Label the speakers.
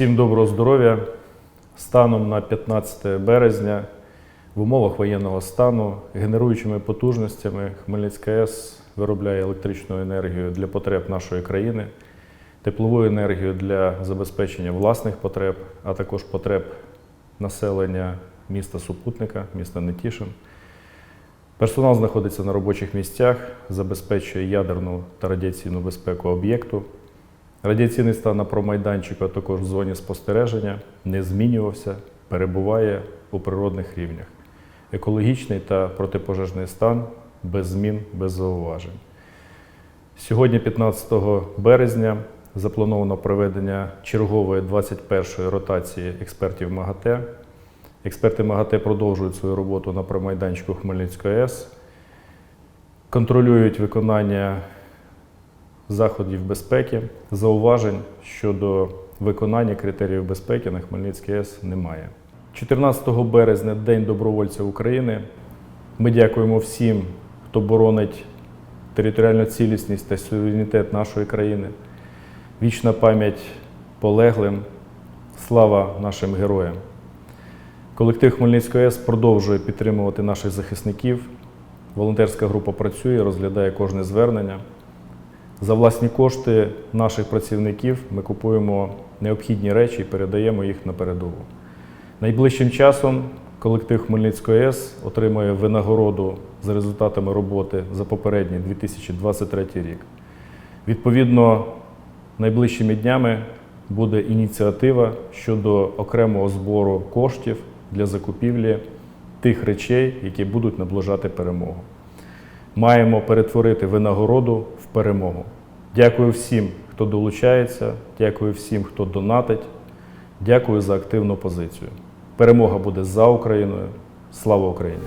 Speaker 1: Всім доброго здоров'я. Станом на 15 березня в умовах воєнного стану генеруючими потужностями Хмельницька АЕС виробляє електричну енергію для потреб нашої країни, теплову енергію для забезпечення власних потреб, а також потреб населення міста Супутника, міста Нетішин. Персонал знаходиться на робочих місцях, забезпечує ядерну та радіаційну безпеку об'єкту. Радіаційний стан на промайданчику, а також в зоні спостереження не змінювався, перебуває у природних рівнях. Екологічний та протипожежний стан без змін, без зауважень. Сьогодні, 15 березня, заплановано проведення чергової 21-ї ротації експертів МАГАТЕ. Експерти МАГАТЕ продовжують свою роботу на промайданчику Хмельницької АЕС, контролюють виконання заходів безпеки. Зауважень щодо виконання критеріїв безпеки на Хмельницькій АЕС немає. 14 березня День добровольця України. Ми дякуємо всім, хто боронить територіальну цілісність та суверенітет нашої країни. Вічна пам'ять полеглим, слава нашим героям. Колектив Хмельницької АЕС продовжує підтримувати наших захисників. Волонтерська група працює, розглядає кожне звернення. За власні кошти наших працівників ми купуємо необхідні речі і передаємо їх на передову. Найближчим часом колектив Хмельницької АЕС отримує винагороду за результатами роботи за попередній 2023 рік. Відповідно, найближчими днями буде ініціатива щодо окремого збору коштів для закупівлі тих речей, які будуть наближати перемогу. Маємо перетворити винагороду перемогу. Дякую всім, хто долучається, дякую всім, хто донатить. Дякую за активну позицію. Перемога буде за Україною. Слава Україні!